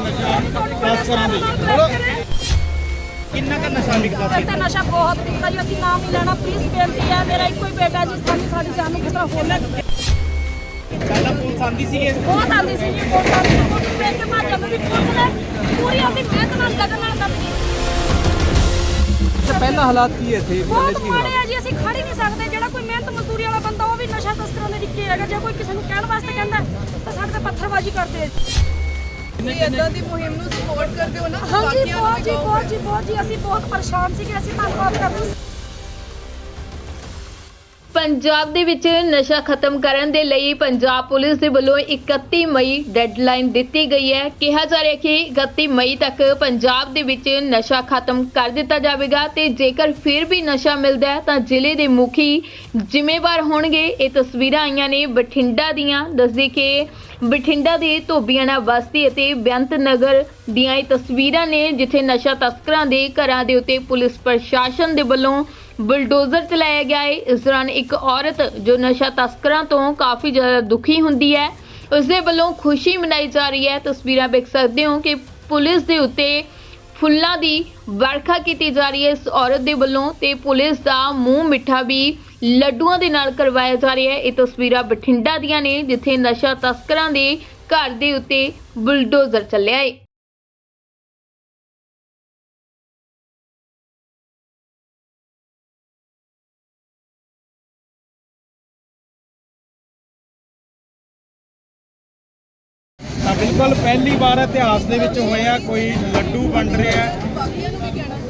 ਨਸ਼ਾ ਤਸਕਰਾਂ ਦੇ ਕਿੰਨਾ ਕੁ ਨਸ਼ਾ ਵਿਕਦਾ ਸੀ? ਤੇ ਨਸ਼ਾ ਬਹੁਤ ਵਿਕਦਾ ਜੀ ਅਸੀਂ ਨਾਮ ਨਹੀਂ ਲੈਣਾ ਪਲੀਜ਼ ਬੇਨਤੀ ਹੈ ਮੇਰਾ ਇੱਕੋ ਹੀ ਬੇਟਾ ਜੀ ਸਾਨੂੰ ਸਾਡੀ ਜਾਨ ਨੂੰ ਖਤਰਾ ਹੋ ਰਿਹਾ ਪਹਿਲਾਂ ਪੁਲਿਸ ਆਂਦੀ ਸੀ ਇਸ ਬਹੁਤ ਆਂਦੀ ਸੀ ਜੀ ਬਹੁਤ ਆਂਦੀ ਸੀ ਬਹੁਤ ਵੇਖ ਕੇ ਭੱਜ ਜਾਂਦੇ ਸੀ ਪੁਲਿਸ ਨੇ ਪੂਰੀ ਆਪਣੀ ਮਿਹਨਤ ਨਾਲ ਲਗਨ ਨਾਲ ਕੀਤਾ ਤੇ ਪਹਿਲਾ ਹਾਲਾਤ ਕੀ ਹੈ ਇੱਥੇ? ਬਹੁਤ ਮਾੜੇ ਆ ਜੀ ਅਸੀਂ ਖੜ ਹੀ ਨਹੀਂ ਸਕਦੇ ਜਿਹੜਾ ਕੋਈ ਮਿਹਨਤ ਮਜ਼ਦੂਰੀ ਵਾਲਾ ਬੰਦਾ ਉਹ ਵੀ ਨਸ਼ਾ ਤਸਕਰਾਂ ਦੇ ਡਿੱਕੇ ਹੈਗਾ ਜੇ ਕੋਈ ਕਿਸੇ ਨੂੰ ਕਹਿਣ ਵਾਸਤੇ ਕਹਿੰਦਾ ਤਾਂ ਸਾਡੇ ਤੇ ਪੱਥਰਬਾਜ਼ੀ ਕਰਦੇ ਆ। ਤੁਸੀਂ ਇਦਾਂ ਦੀ ਮੁਹਿੰਮ ਨੂੰ ਸਪੋਰਟ ਕਰਦੇ ਹੋ ਨਾ ਹਾਂਜੀ ਬਾਕੀਆਂ ਨੂੰ ਬਹੁਤ ਵੀ ਜੀ। ਬਹੁਤ ਜੀ ਬਹੁਤ ਜੀ ਅਸੀਂ ਬਹੁਤ ਪਰੇਸ਼ਾਨ ਸੀਗੇ ਅਸੀਂ ਧੰਨਵਾਦ ਕਰਦੇ ਹਾਂ ਪੰਜਾਬ ਦੇ ਵਿੱਚ ਨਸ਼ਾ ਖਤਮ ਕਰਨ ਦੇ ਲਈ ਪੰਜਾਬ ਪੁਲਿਸ ਦੇ ਵੱਲੋਂ 31 ਮਈ ਡੈਡਲਾਈਨ ਦਿੱਤੀ ਗਈ ਹੈ। ਕਿਹਾ ਜਾ ਰਿਹਾ ਕਿ 31 ਮਈ ਤੱਕ ਪੰਜਾਬ ਦੇ ਵਿੱਚ ਨਸ਼ਾ ਖਤਮ ਕਰ ਦਿੱਤਾ ਜਾਵੇਗਾ ਤੇ ਜੇਕਰ ਫਿਰ ਵੀ ਨਸ਼ਾ ਮਿਲਦਾ ਹੈ ਤਾਂ ਜ਼ਿਲ੍ਹੇ ਦੇ ਮੁਖੀ ਜ਼ਿੰਮੇਵਾਰ ਹੋਣਗੇ। ਇਹ ਤਸਵੀਰਾਂ ਆਈਆਂ ਨੇ ਬਠਿੰਡਾ ਦੀਆਂ। ਦੱਸਦੇ ਕਿ ਬਠਿੰਡਾ ਦੇ ਧੋਬੀਆਣਾ ਬਸਤੀ ਅਤੇ ਬੇਅੰਤ ਨਗਰ ਦੀਆਂ ਇਹ ਤਸਵੀਰਾਂ ਨੇ, ਜਿੱਥੇ ਨਸ਼ਾ ਤਸਕਰਾਂ ਦੇ ਘਰਾਂ ਦੇ ਉੱਤੇ ਪੁਲਿਸ ਪ੍ਰਸ਼ਾਸਨ ਦੇ ਵੱਲੋਂ ਬੁਲਡੋਜ਼ਰ ਚਲਾਇਆ ਗਿਆ ਹੈ ਇਸ ਦੌਰਾਨ ਇੱਕ ਔਰਤ ਜੋ ਨਸ਼ਾ ਤਸਕਰਾਂ ਤੋਂ ਕਾਫੀ ਜ਼ਿਆਦਾ ਦੁਖੀ ਹੁੰਦੀ ਹੈ ਉਸ ਦੇ ਵੱਲੋਂ ਖੁਸ਼ੀ ਮਨਾਈ ਜਾ ਰਹੀ ਹੈ। ਤਸਵੀਰਾਂ ਵੇਖ ਸਕਦੇ ਹੋ ਕਿ ਪੁਲਿਸ ਦੇ ਉੱਤੇ ਫੁੱਲਾਂ ਦੀ ਵਰਖਾ ਕੀਤੀ ਜਾ ਰਹੀ ਹੈ। ਇਸ ਔਰਤ ਦੇ ਵੱਲੋਂ ਤੇ ਪੁਲਿਸ ਦਾ ਮੂੰਹ ਮਿੱਠਾ ਵੀ ਲੱਡੂਆਂ ਦੇ ਨਾਲ ਕਰਵਾਇਆ ਜਾ ਰਿਹਾ ਹੈ। ਇਹ ਤਸਵੀਰਾਂ ਬਠਿੰਡਾ ਦੀਆਂ ਨੇ, ਜਿੱਥੇ ਨਸ਼ਾ ਤਸਕਰਾਂ ਦੇ ਘਰ ਦੇ ਉੱਤੇ ਬੁਲਡੋਜ਼ਰ ਚੱਲਿਆ ਹੈ ਬਿਲਕੁਲ ਪਹਿਲੀ ਵਾਰ ਇਤਿਹਾਸ ਦੇ ਵਿੱਚ ਹੋਇਆ ਕੋਈ ਲੱਡੂ ਵੰਡ ਰਿਹਾ ਹੈ।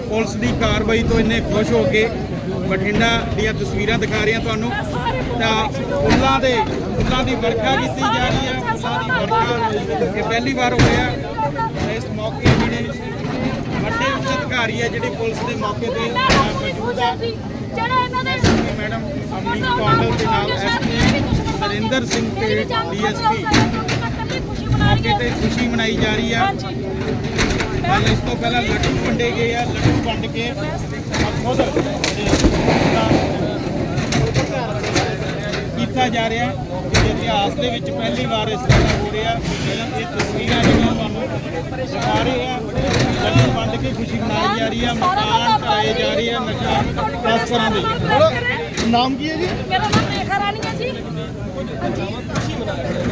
ਪੁਲਿਸ ਦੀ ਕਾਰਵਾਈ ਤੋਂ ਇੰਨੇ ਖੁਸ਼ ਹੋ ਕੇ ਬਠਿੰਡਾ ਦੀਆਂ ਤਸਵੀਰਾਂ ਦਿਖਾ ਰਹੀਆਂ ਤੁਹਾਨੂੰ। ਤਾਂ ਫੁੱਲਾਂ ਦੇ ਫੁੱਲਾਂ ਦੀ ਵਰਖਾ ਕੀਤੀ ਜਾ ਰਹੀ ਹੈ ਫੁੱਲਾਂ ਦੀ ਵਰਖਾ ਇਹ ਪਹਿਲੀ ਵਾਰ ਹੋਇਆ ਇਸ ਮੌਕੇ ਜਿਹੜੇ ਵੱਡੇ ਉੱਚ ਅਧਿਕਾਰੀ ਹੈ ਜਿਹੜੇ ਪੁਲਿਸ ਦੇ ਮੌਕੇ ਤੇ ਮੌਜੂਦ ਆ ਜਿਹੜਾ ਇਹਨਾਂ ਦੇ ਮੈਡਮ ਅਮਰੀਕ ਕੌਂਡਲ ਦੇ ਨਾਲ ਐਸਪੀ ਨਰਿੰਦਰ ਸਿੰਘ ਤੇ ਡੀਐਸਪੀ ਮੌਕੇ ਤੇ ਖੁਸ਼ੀ ਮਨਾਈ ਜਾ ਰਹੀ ਆ। ਕੱਲ ਇਸ ਤੋਂ ਪਹਿਲਾਂ ਲੱਡੂ ਵੰਡੇ ਗਏ ਆ ਲੱਡੂ ਵੰਡ ਕੇ ਖੁਦ ਕੀਤਾ ਜਾ ਰਿਹਾ ਕਿ ਇਤਿਹਾਸ ਦੇ ਵਿੱਚ ਪਹਿਲੀ ਵਾਰ ਇਸ ਤਰ੍ਹਾਂ ਹੋ ਰਿਹਾ। ਇਹ ਤਸਵੀਰਾਂ ਜਿਹੜੀਆਂ ਤੁਹਾਨੂੰ ਦਿਖਾ ਰਹੇ ਆ ਲੱਡੂ ਵੰਡ ਕੇ ਖੁਸ਼ੀ ਮਨਾਈ ਜਾ ਰਹੀ ਆ ਮਕਾਨ ਢਾਏ ਜਾ ਰਹੇ ਆ ਨਸ਼ਾ ਤਸਕਰਾਂ ਦੇ। ਨਾਮ ਕੀ ਹੈ ਜੀ? ਮੇਰਾ ਨਾਮ ਰੇਖਾ ਰਾਣੀ ਹੈ ਜੀ। ਹਾਂਜੀ।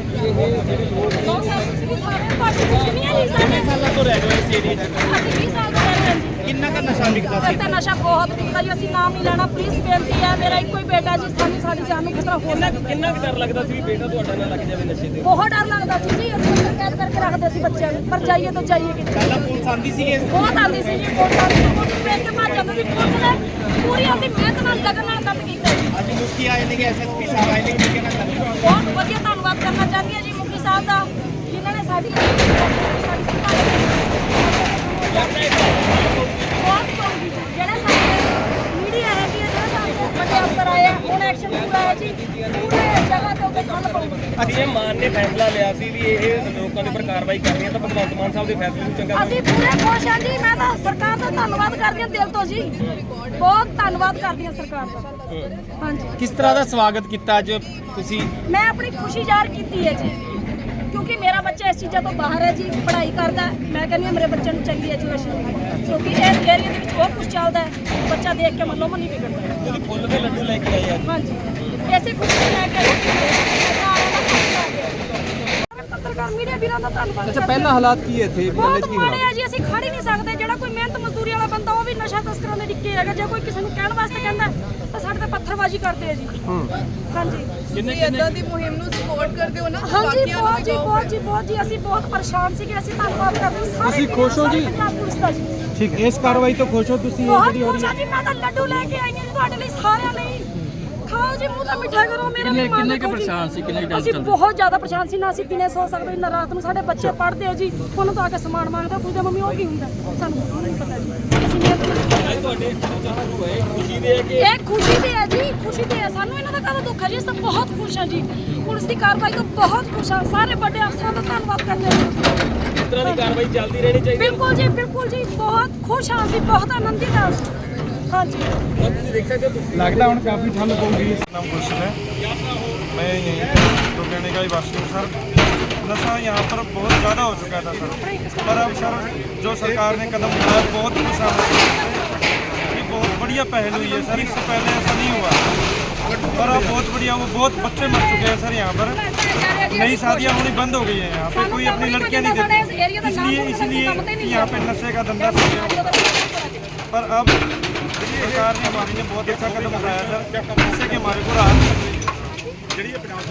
ਦੋ ਸਾਲ ਤੁਸੀਂ ਸਾਰੇ ਪਾਰਟੀ ਕੁਛ ਨਹੀਂ ਹੈ ਜੀ ਸਾਡੇ ਸਾਲਾਂ ਤੋਂ ਰਹਿ ਰਹੇ ਹੋ ਏਰੀਏ 'ਚ ਅਸੀਂ 20 ਸਾਲ ਤੋਂ ਰਹਿ ਰਹੇ ਹਾਂ ਜੀ ਕਿੰਨਾ ਕੁ ਨਸ਼ਾ ਵਿਕਦਾ ਸੀ? ਤੇ ਨਸ਼ਾ ਬਹੁਤ ਵਿਕਦਾ ਜੀ ਅਸੀਂ ਨਾਮ ਨਹੀਂ ਲੈਣਾ ਪਲੀਜ਼ ਬੇਨਤੀ ਹੈ ਮੇਰਾ ਇੱਕੋ ਹੀ ਬੇਟਾ ਜੀ ਸਾਨੂੰ ਸਾਡੀ ਜਾਨ ਨੂੰ ਖਤਰਾ ਹੋ ਰਿਹਾ ਕਿੰਨਾ ਕੁ ਡਰ ਲੱਗਦਾ ਸੀ ਵੀ ਬੇਟਾ ਤੁਹਾਡਾ ਨਾ ਲੱਗ ਜਾਵੇ ਨਸ਼ੇ ਤੇ? ਬਹੁਤ ਡਰ ਲੱਗਦਾ ਸੀ ਜੀ ਅਸੀਂ ਅੰਦਰ ਕੈਦ ਕਰਕੇ ਰੱਖਦੇ ਸੀ ਬੱਚਿਆਂ ਨੂੰ ਪਰ ਜਾਈਏ ਤਾਂ ਜਾਈਏ ਕਿੱਥੇ? ਪਹਿਲਾਂ ਪੁਲਿਸ ਆਂਦੀ ਸੀ ਇਸ ਬਹੁਤ ਆਂਦੀ ਸੀ ਜੀ ਬਹੁਤ ਆਂਦੀ ਸੀ ਬਹੁਤ ਵੇਖ ਕੇ ਭੱਜ ਜਾਂਦੇ ਸੀ ਪੁਲਿਸ ਨੇ ਪੂਰੀ ਆਪਣੀ ਮਿਹਨਤ ਨਾਲ ਲਗਨ ਨਾਲ ਕੰਮ ਕੀਤਾ ਜੀ। ਅੱਜ ਮੁਖੀ ਆਏ ਨੇ ਐਸਐਸਪੀ ਸਾਹਿਬ ਆਏ ਨੇ ਕਿਹਨਾਂ ਦਾ ਬਹੁਤ ਵਧੀਆ ਧੰਨਵਾਦ ਕਰਨਾ ਚਾਹੁੰਦੀ ਹਾਂ ਜੀ ਮੁਖੀ ਸਾਹਿਬ ਦਾ ਜਿਨ੍ਹਾਂ ਨੇ ਸਾਡੀ ਸਾਡੀ ਬਹੁਤ ਕਹੂੰਗੀ ਜਿਹੜੇ ਸਾਡੇ ਮੀਡੀਆ ਹੈਗੀ ਹੈ ਜਿਹੜੇ ਸਾਡੇ ਵੱਡੇ ਅਫਸਰ ਆਏ ਆ ਹੁਣ ਐਕਸ਼ਨ ਪੂਰਾ ਹੈ ਜੀ। ਪੂਰੇ ਜਗ੍ਹਾ ਤੇ ਉੱਤੇ ਖੱਲ ਪਊਗੀ ਅੱਜ ਇਹ ਮਾਨ ਨੇ ਫੈਸਲਾ ਲਿਆ ਸੀ ਵੀ ਇਹ ਲੋਕਾਂ ਦੇ ਉੱਪਰ ਕਾਰਵਾਈ ਕਰਨੀ ਹੈ ਤਾਂ ਭਗਵੰਤ ਮਾਨ ਸਾਹਿਬ ਦੇ ਫੈਸਲੇ ਨੂੰ ਚੰਗਾ ਅਸੀਂ ਪੂਰੇ ਖੁਸ਼ ਹਾਂ ਜੀ। ਮੈਂ ਤਾਂ ਸਰਕਾਰ ਦਾ ਧੰਨਵਾਦ ਕਰਦੀ ਹਾਂ ਦਿਲ ਤੋਂ ਜੀ। ਬਹੁਤ ਧੰਨਵਾਦ ਕਰਦੀ ਹਾਂ ਸਰਕਾਰ ਦਾ। ਹਾਂਜੀ। ਕਿਸ ਤਰ੍ਹਾਂ ਦਾ ਸਵਾਗਤ ਕੀਤਾ ਅੱਜ ਤੁਸੀਂ? ਮੈਂ ਆਪਣੀ ਖੁਸ਼ੀ ਜ਼ਾਹਰ ਕੀਤੀ ਹੈ ਜੀ। ਕਿਉਂਕਿ ਮੇਰਾ ਬੱਚਾ ਇਸ ਚੀਜ਼ਾਂ ਤੋਂ ਬਾਹਰ ਹੈ ਜੀ ਪੜ੍ਹਾਈ ਕਰਦਾ। ਮੈਂ ਕਹਿੰਦੀ ਹਾਂ ਮੇਰੇ ਬੱਚੇ ਨੂੰ ਚੰਗੀ ਐਜੂਕੇਸ਼ਨ ਮਿਲੇ ਕਿਉਂਕਿ ਇਸ ਏਰੀਆ ਦੇ ਵਿੱਚ ਬਹੁਤ ਕੁਝ ਚੱਲਦਾ ਹੈ ਬੱਚਾ ਦੇਖ ਕੇ ਮਨੋਂ ਮਨੀ ਵਿਗੜਦਾ ਹੈ। ਤੁਸੀਂ ਫੁੱਲ ਦੇ ਲੱਡੂ ਲੈ ਕੇ ਆਏ ਹਾਂਜੀ। ਐਸੀ ਖੁਸ਼ੀ ਲੈ ਕੇ ਪੱਤਰਕਾਰ ਮੀਡੀਆ ਵੀਰਾਂ ਦਾ ਧੰਨਵਾਦ ਅੱਛਾ ਪਹਿਲਾ ਹਾਲਾਤ ਕੀ ਹੈ ਇੱਥੇ? ਬਹੁਤ ਕੀ ਮਾੜੇ ਆ ਜੀ ਅਸੀਂ ਖੜ ਹੀ ਨਹੀਂ ਸਕਦੇ। ਜਿਹੜਾ ਕੋਈ ਮਿਹਨਤ ਮਜ਼ਦੂਰੀ ਵਾਲਾ ਬੰਦਾ ਉਹ ਵੀ ਨਸ਼ਾ ਤਸਕਰਾਂ ਦੇ ਡਿੱਕੇ ਹੈਗਾ। ਜੇ ਕੋਈ ਕਿਸੇ ਨੂੰ ਕਹਿਣ ਵਾਸਤੇ ਕਹਿੰਦਾ ਤਾਂ ਸਾਡੇ ਤੇ ਪੱਥਰਬਾਜ਼ੀ ਕਰਦੇ ਆ ਜੀ। ਹਾਂਜੀ। ਤੁਸੀਂ ਇਦਾਂ ਦੀ ਮੁਹਿੰਮ ਨੂੰ ਸਪੋਰਟ ਨਾ ਹਾਂਜੀ ਬਾਕੀਆਂ ਨੂੰ ਬਹੁਤ ਜੀ। ਬਹੁਤ ਜੀ ਬਹੁਤ ਜੀ। ਅਸੀਂ ਬਹੁਤ ਪਰੇਸ਼ਾਨ ਸੀਗੇ ਅਸੀਂ ਧੰਨਵਾਦ ਕਰਦੇ ਹਾਂ ਸਾਰੇ ਤੁਸੀਂ ਖੁਸ਼ ਹੋ ਜੀ? ਸਾਰੇ ਪੰਜਾਬ ਪੁਲਿਸ ਦਾ ਜੀ। ਠੀਕ ਇਸ ਕਾਰਵਾਈ ਤੋਂ ਖੁਸ਼ ਹੋ ਤੁਸੀਂ? ਇਹ ਬਹੁਤ ਜਿਹੜੀ ਹੋ ਖੁਸ਼ ਰਹੀ ਹਾਂ ਜੀ ਮੈਂ ਤਾਂ ਲੱਡੂ ਲੈ ਕੇ ਆਈ ਹਾਂ ਜੀ ਤੁਹਾਡੇ ਲਈ ਸਾਰਿਆਂ ਲਈ। ਖਾਓ ਜੀ ਮੂੰਹ ਤਾਂ ਮਿੱਠਾ ਕਰੋ ਮੇਰਾ ਵੀ ਮਨ ਕਿੰਨੇ ਪਰੇਸ਼ਾਨ ਸੀ ਕਿੰਨੇ ਅਸੀਂ ਬਹੁਤ ਜ਼ਿਆਦਾ ਪਰੇਸ਼ਾਨ ਸੀ ਨਾ ਅਸੀਂ ਦਿਨੇ ਸੋ ਸਕਦੇ ਨਾ ਰਾਤ ਨੂੰ ਸਾਡੇ ਬੱਚੇ ਪੜ੍ਹਦੇ ਆ ਜੀ ਉਹਨਾਂ ਤੋਂ ਆ ਕੇ ਸਮਾਨ ਮੰਗਦਾ ਪੁੱਛਦੇ ਮੰਮੀ ਉਹ ਕੀ ਹੁੰਦਾ? ਸਾਨੂੰ ਨਹੀਂ ਪਤਾ ਜੀ। ਅਸੀਂ ਮਿਹਨਤ ਤੁਹਾਡੇ ਹੋਏ ਖੁਸ਼ੀ ਦੇ ਕਿ ਇਹ ਖੁਸ਼ੀ ਦੀ ਹੈ ਜੀ ਖੁਸ਼ੀ ਦੀ ਹੈ ਸਾਨੂੰ ਇਹਨਾਂ ਦਾ ਕਾਹਦਾ ਦੁੱਖ ਹੈ ਜੀ ਅਸੀਂ ਤਾਂ ਬਹੁਤ ਖੁਸ਼ ਹਾਂ ਜੀ। ਪੁਲਿਸ ਦੀ ਕਾਰਵਾਈ ਤੋਂ ਬਹੁਤ ਖੁਸ਼ ਹਾਂ। ਸਾਰੇ ਵੱਡੇ ਅਫਸਰਾਂ ਦਾ ਧੰਨਵਾਦ ਕਰਦੇ ਹਾਂ ਇਸ ਤਰ੍ਹਾਂ ਦੀ ਕਾਰਵਾਈ ਚੱਲਦੀ ਰਹਿਣੀ ਚਾਹੀਦੀ ਹੈ। ਬਿਲਕੁਲ ਜੀ ਬਿਲਕੁਲ ਜੀ ਬਹੁਤ ਖੁਸ਼ ਹਾਂ ਅਸੀਂ ਬਹੁਤ ਆਨੰਦਿਤ ਹਾਂ ਹਾਂਜੀ ਔਰ ਤੁਸੀਂ ਦੇਖ ਸਕਦੇ ਹੋ ਤੁਸੀਂ ਲੱਗਦਾ ਹੁਣ ਕਾਫੀ ਠੰਡ ਪਊਗੀ नाम गुलशन है मैं यहीं लुधियाने का ही वासी हूँ सर नशा यहाँ पर बहुत ज़्यादा हो चुका था सर पर अब सर जो सरकार ने कदम उठाया बहुत खुश हम लोग। ये बहुत बढ़िया पहल हुई है सर इससे पहले ऐसा नहीं हुआ पर अब बहुत बढ़िया वो बहुत बच्चे मर चुके हैं सर यहाँ पर नई शादियाँ होनी बंद हो गई है यहाँ पे कोई अपनी लड़कियाँ नहीं देती इसलिए इसलिए यहाँ पे नशे का धंधा चल गया पर अब सरकार ने हमारी ने बहुत अच्छा कदम उठाया सर जिससे कि हमारे को राहत मिल रही है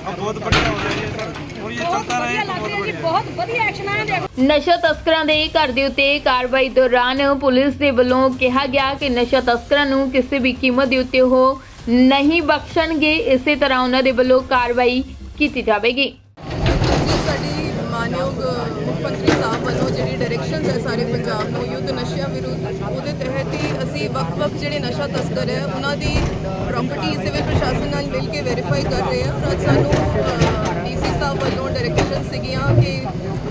अब बहुत बढ़िया हो रही है सर और ये चलता रहे तो बहुत बढ़िया है ਬਹੁਤ ਵਧੀਆ ਐਕਸ਼ਨ ਆਇਆ ਦੇਖੋ ਨਸ਼ਾ ਤਸਕਰਾਂ ਦੇ ਘਰ ਦੇ ਉੱਤੇ ਕਾਰਵਾਈ ਦੌਰਾਨ ਪੁਲਿਸ ਦੇ ਵੱਲੋਂ ਕਿਹਾ ਗਿਆ ਕਿ ਨਸ਼ਾ ਤਸਕਰਾਂ ਨੂੰ ਕਿਸੇ ਵੀ ਕੀਮਤ ਦੇ ਉੱਤੇ ਉਹ ਨਹੀਂ ਬਖਸ਼ਣਗੇ ਇਸੇ ਤਰ੍ਹਾਂ ਉਹਨਾਂ ਦੇ ਵੱਲੋਂ ਕਾਰਵਾਈ ਕੀਤੀ ਜਾਵੇਗੀ ਜੀ ਸਾਡੀ ਮਾਨਯੋਗ ਮੁੱਖ ਮੰਤਰੀ ਸਾਹਿਬ ਵੱਲੋਂ ਜਿਹੜੀ ਡਾਇਰੈਕਸ਼ਨ ਹੈ ਸਾਰੇ ਪੰਜਾਬ ਨੂੰ, ਯੁੱਧ ਨਸ਼ਿਆਂ ਵਿਰੁੱਧ, ਉਹਦੇ ਤਹਿਤ ਹੀ ਅਸੀਂ ਵੱਖ-ਵੱਖ ਜਿਹੜੇ ਨਸ਼ਾ ਤਸਕਰ ਹੈ, ਉਹਨਾਂ ਦੀ ਪ੍ਰਾਪਰਟੀ ਸਿਵਲ ਪ੍ਰਸ਼ਾਸਨ ਨਾਲ ਮਿਲ ਕੇ ਵੈਰੀਫਾਈ ਕਰ ਰਹੇ ਹਾਂ। ਔਰ ਅੱਜ ਸਾਨੂੰ ਡੀਸੀ ਸਾਹਿਬ ਵੱਲੋਂ ਡਾਇਰੈਕਸ਼ਨ ਸੀਗੀਆਂ ਕਿ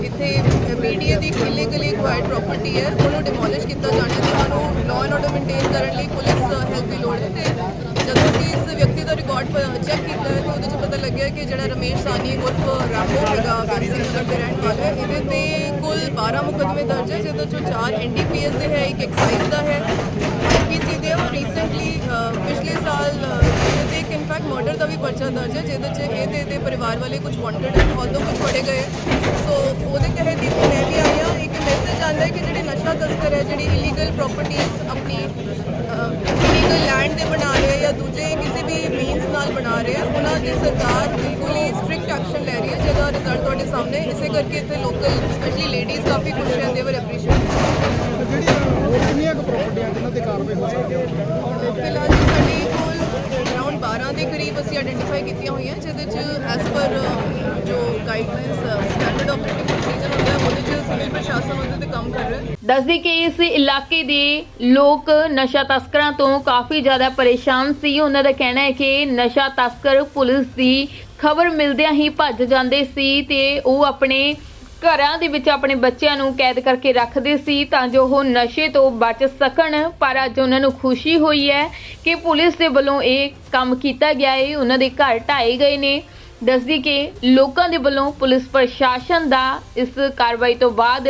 ਇੱਥੇ ਮੀਡੀਆ ਦੀ ਇਲੀਗਲੀ ਐਕਵਾਇਰਡ ਪ੍ਰਾਪਰਟੀ ਹੈ, ਉਹਨੂੰ ਡਿਮੋਲਿਸ਼ ਕੀਤਾ ਜਾਣਾ ਤੇ ਸਾਨੂੰ ਲਾਅ ਐਂਡ ਆਰਡਰ ਮੇਨਟੇਨ ਕਰਨ ਲਈ ਪੁਲਿਸ ਹੈਲਪ ਦੀ ਲੋੜ ਹੈ ਤੇ ਜਦੋਂ ਅਸੀਂ ਇਸ ਵਿਅਕਤੀ ਦਾ ਰਿਕਾਰਡ ਚੈੱਕ ਕੀਤਾ ਹੈ, ਤਾਂ ਉਹਦੇ 'ਚ ਪਤਾ ਲੱਗਿਆ ਕਿ ਜਿਹੜਾ ਰਮੇਸ਼ ਸਾਨੀ ਉਰਫ ਰਾਮੋ ਹੈਗਾ 12 ਮੁਕੱਦਮੇ ਦਰਜ ਹੈ, ਜਿਹਦੇ ਚੋਂ 4 ਐਨਡੀਪੀਐਸ ਦੇ ਹੈ, ਇੱਕ ਐਕਸਾਈਜ਼ ਦਾ ਹੈ। ਆਈਪੀਸੀ ਦੇ ਉਹ ਰੀਸੈਂਟਲੀ ਪਿਛਲੇ ਸਾਲ ਤੇ ਇੱਕ ਇਨਫੈਕਟ ਮਰਡਰ ਦਾ ਵੀ ਪਰਚਾ ਦਰਜ ਹੈ, ਜਿਹਦੇ 'ਚ ਇਹਦੇ ਦੇ ਪਰਿਵਾਰ ਵਾਲੇ ਕੁਝ ਵਾਂਟਡ ਹੈ ਆਲਦੋ ਕੁਝ ਫੜੇ ਗਏ। ਸੋ ਉਹਦੇ ਤਹਿਤ ਹੀ ਮੈਂ ਵੀ ਆਈ ਇੱਕ ਮੈਸੇਜ ਆਉਂਦਾ ਹੈ ਕਿ ਜਿਹੜੇ ਨਸ਼ਾ ਤਸਕਰ ਹੈ, ਜਿਹੜੀ ਇਲੀਗਲ ਪ੍ਰਾਪਰਟੀਆਂ ਆਪਣੀ ਇਲੀਗਲ ਲੈਂਡ ਤੇ ਬਣਾ ਰਹੇ ਆ ਜਾਂ ਦੂਜੇ ਕਿਸੇ ਵੀ ਮੀਨਸ ਨਾਲ ਬਣਾ ਰਹੇ ਆ ਉਹਨਾਂ ਦੀ ਸਰਕਾਰ ਬਿਲਕੁਲ ਹੀ ਸਟ੍ਰਿਕਟ ਐਕਸ਼ਨ ਲੈ ਰਹੀ ਹੈ ਜਿਹਦਾ ਰਿਜ਼ਲਟ ਤੁਹਾਡੇ ਸਾਹਮਣੇ। ਇਸੇ ਕਰਕੇ ਇੱਥੇ ਲੋਕਲ ਸਪੈਸ਼ਲੀ ਲੇਡੀਜ਼ ਕਾਫੀ ਖੁਸ਼ ਹੈ ਦੇ ਵਰ ਐਪਰੀਸ਼ੀਏਟ ਕਿੰਨੀਆਂ ਕੁ ਪ੍ਰਾਪਰਟੀਆਂ ਜਿਨ੍ਹਾਂ ਤੇ ਕਾਰਵਾਈ ਹੋ ਸਕਦੀ ਹੈ ਫਿਲਹਾਲ ਜੀ ਸਾਡੀ ਕੋਲ ਅਰਾਊਂਡ 12 ਦੇ ਕਰੀਬ ਅਸੀਂ ਆਇਡੈਂਟੀਫਾਈ ਕੀਤੀਆਂ ਹੋਈਆਂ ਜਿਹਦੇ ਚ ਐਸ ਪਰ ਜੋ ਗਾਈਡਲਾਈਨਸ ਸਟੈਂਡਰਡ ਆਪਰੇਟਿੰਗ ਪ੍ਰੋਸੀਜਰ ਹੁੰਦਾ ਹੈ ਉਹਦੇ ਚ ਸਿਵਲ ਪ੍ਰਸ਼ਾਸਨ ਉਹਦੇ ਤੇ ਕੰਮ ਕਰ ਰਿਹਾ ਦੱਸਦੀ ਕਿ ਇਸ ਇਲਾਕੇ ਦੇ ਲੋਕ ਨਸ਼ਾ ਤਸਕਰਾਂ ਤੋਂ ਕਾਫੀ ਜ਼ਿਆਦਾ ਪਰੇਸ਼ਾਨ ਸੀ। ਉਹਨਾਂ ਦਾ ਕਹਿਣਾ ਹੈ ਕਿ ਨਸ਼ਾ ਤਸਕਰ ਪੁਲਿਸ ਦੀ ਖਬਰ ਮਿਲਦਿਆਂ ਹੀ ਭੱਜ ਜਾਂਦੇ ਸੀ ਤੇ ਉਹ ਆਪਣੇ ਘਰਾਂ ਦੇ ਵਿੱਚ ਆਪਣੇ ਬੱਚਿਆਂ ਨੂੰ ਕੈਦ ਕਰਕੇ ਰੱਖਦੇ ਸੀ ਤਾਂ ਜੋ ਉਹ ਨਸ਼ੇ ਤੋਂ ਬਚ ਸਕਣ। ਪਰ ਅੱਜ ਉਹਨਾਂ ਨੂੰ ਖੁਸ਼ੀ ਹੋਈ ਹੈ ਕਿ ਪੁਲਿਸ ਦੇ ਵੱਲੋਂ ਇਹ ਕੰਮ ਕੀਤਾ ਗਿਆ ਹੈ। ਉਹਨਾਂ ਦੇ ਘਰ ਢਾਏ ਗਏ ਨੇ। ਦੱਸਦੀ ਕਿ ਲੋਕਾਂ ਦੇ ਵੱਲੋਂ ਪੁਲਿਸ ਪ੍ਰਸ਼ਾਸਨ ਦਾ ਇਸ ਕਾਰਵਾਈ ਤੋਂ ਬਾਅਦ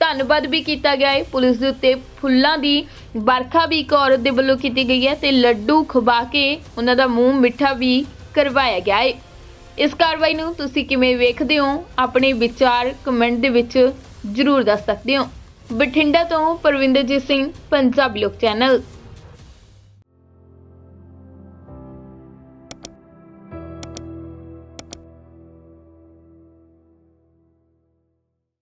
ਧੰਨਵਾਦ ਵੀ ਕੀਤਾ ਗਿਆ ਹੈ। ਪੁਲਿਸ ਦੇ ਉੱਤੇ ਫੁੱਲਾਂ ਦੀ ਵਰਖਾ ਵੀ ਇੱਕ ਔਰਤ ਦੇ ਵੱਲੋਂ ਕੀਤੀ ਗਈ ਹੈ ਤੇ ਲੱਡੂ ਖਵਾ ਕੇ ਉਹਨਾਂ ਦਾ ਮੂੰਹ ਮਿੱਠਾ ਵੀ ਕਰਵਾਇਆ ਗਿਆ ਹੈ। ਇਸ ਕਾਰਵਾਈ ਨੂੰ ਤੁਸੀਂ ਕਿਵੇਂ ਵੇਖਦੇ ਹੋ? ਆਪਣੇ ਵਿਚਾਰ ਕਮੈਂਟ ਦੇ ਵਿੱਚ ਜ਼ਰੂਰ ਦੱਸ ਸਕਦੇ ਹੋ। ਬਠਿੰਡਾ ਤੋਂ ਪਰਵਿੰਦਰਜੀਤ ਸਿੰਘ, ਪੰਜਾਬੀ ਲੋਕ ਚੈਨਲ।